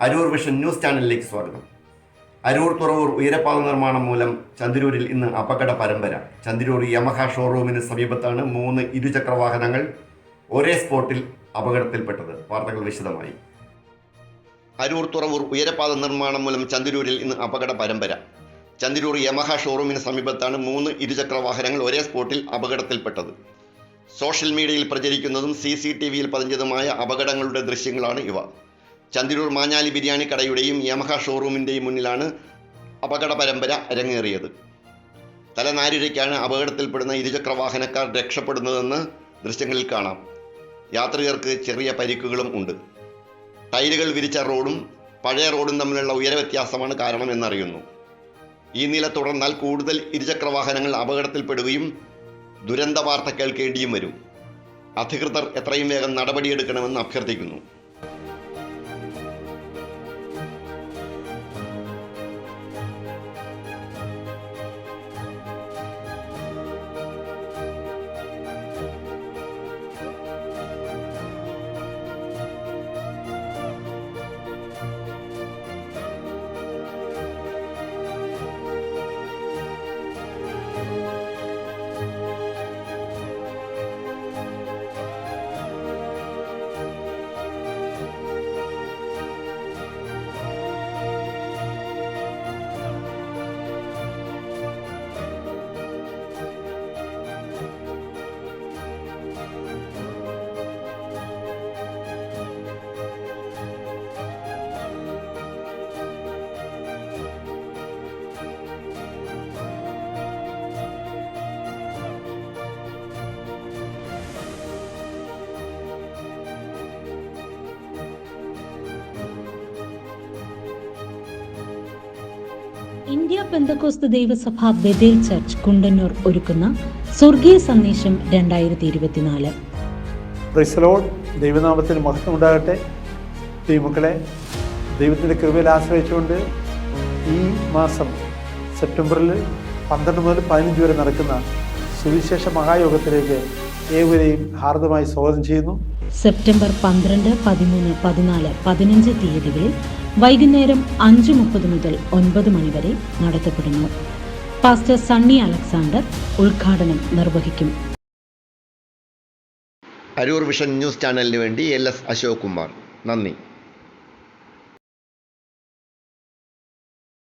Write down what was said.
Aroor vision news ചാനലിലേക്ക് സ്വാഗതം. അരൂർ തുറവൂർ ഉയരപ്പാത നിർമ്മാണം മൂലം ചന്തിരൂരിൽ ഇന്ന് അപകട പരമ്പര. ചന്തിരൂർ യമഹ ഷോറൂമിന് സമീപത്താണ് മൂന്ന് ഇരുചക്ര വാഹനങ്ങൾ ഒരേ സ്പോട്ടിൽ അപകടത്തിൽപ്പെട്ടത്. വാർത്തകൾ വിശദമായി. അരൂർ തുറവൂർ ഉയരപ്പാത നിർമ്മാണം മൂലം ചന്തിരൂരിൽ ഇന്ന് അപകട പരമ്പര. ചന്തിരൂർ യമഹ ഷോറൂമിന് സമീപത്താണ് മൂന്ന് ഇരുചക്ര വാഹനങ്ങൾ ഒരേ സ്പോട്ടിൽ അപകടത്തിൽപ്പെട്ടത്. സോഷ്യൽ മീഡിയയിൽ പ്രചരിക്കുന്നതും സി സി ടി വിയിൽ പതിഞ്ഞതുമായ അപകടങ്ങളുടെ ദൃശ്യങ്ങളാണ് ഇവ. ചന്തിരൂർ മാഞ്ഞാലി ബിരിയാണി കടയുടെയും യമഹ ഷോറൂമിന്റെയും മുന്നിലാണ് അപകട പരമ്പര അരങ്ങേറിയത്. തലനാരിഴയ്ക്കാണ് അപകടത്തിൽപ്പെടുന്ന ഇരുചക്ര വാഹനക്കാർ രക്ഷപ്പെടുന്നതെന്ന് ദൃശ്യങ്ങളിൽ കാണാം. യാത്രികർക്ക് ചെറിയ പരിക്കുകളും ഉണ്ട്. ടൈലുകൾ വിരിച്ച റോഡും പഴയ റോഡും തമ്മിലുള്ള ഉയര വ്യത്യാസമാണ് കാരണമെന്നറിയുന്നു. ഈ നില തുടർന്നാൽ കൂടുതൽ ഇരുചക്ര വാഹനങ്ങൾ അപകടത്തിൽപ്പെടുകയും ദുരന്ത വാർത്ത കേൾക്കേണ്ടിയും വരും. അധികൃതർ എത്രയും വേഗം നടപടിയെടുക്കണമെന്ന് അഭ്യർത്ഥിക്കുന്നു. ഇന്ത്യ പെന്തക്കോസ്ത് ദൈവസഭ ബദേൽ ചർച്ച് കുണ്ടന്നൂർ ഒരുക്കുന്ന സ്വർഗീയ സന്ദേശം രണ്ടായിരത്തി ഇരുപത്തിനാല് ക്രിസ്തലോൺ ദൈവനാമത്തിന് മഹത്വം ഉണ്ടാകട്ടെ. ദൈവമക്കളെ ദൈവത്തിന്റെ കൃപയിൽ ആശ്രയിച്ചുകൊണ്ട് ഈ മാസം സെപ്റ്റംബറിൽ പന്ത്രണ്ട് മുതൽ പതിനഞ്ച് വരെ നടക്കുന്ന സുവിശേഷ മഹായോഗത്തിലേക്ക് ഏവരെയും ഹാർദമായി സ്വാഗതം ചെയ്യുന്നു. സെപ്റ്റംബർ പന്ത്രണ്ട് പതിമൂന്ന് പതിനാല് പതിനഞ്ച് തീയതികളിൽ വൈകുന്നേരം അഞ്ച് മുപ്പത് മുതൽ ഒൻപത് മണിവരെ നടത്തപ്പെടുന്നു. പാസ്റ്റർ സണ്ണി അലക്സാണ്ടർ ഉദ്ഘാടനം നിർവഹിക്കും. അരൂർ വിഷൻ ന്യൂസ് ചാനലിന് വേണ്ടി എൽ എസ് അശോക് കുമാർ. നന്ദി.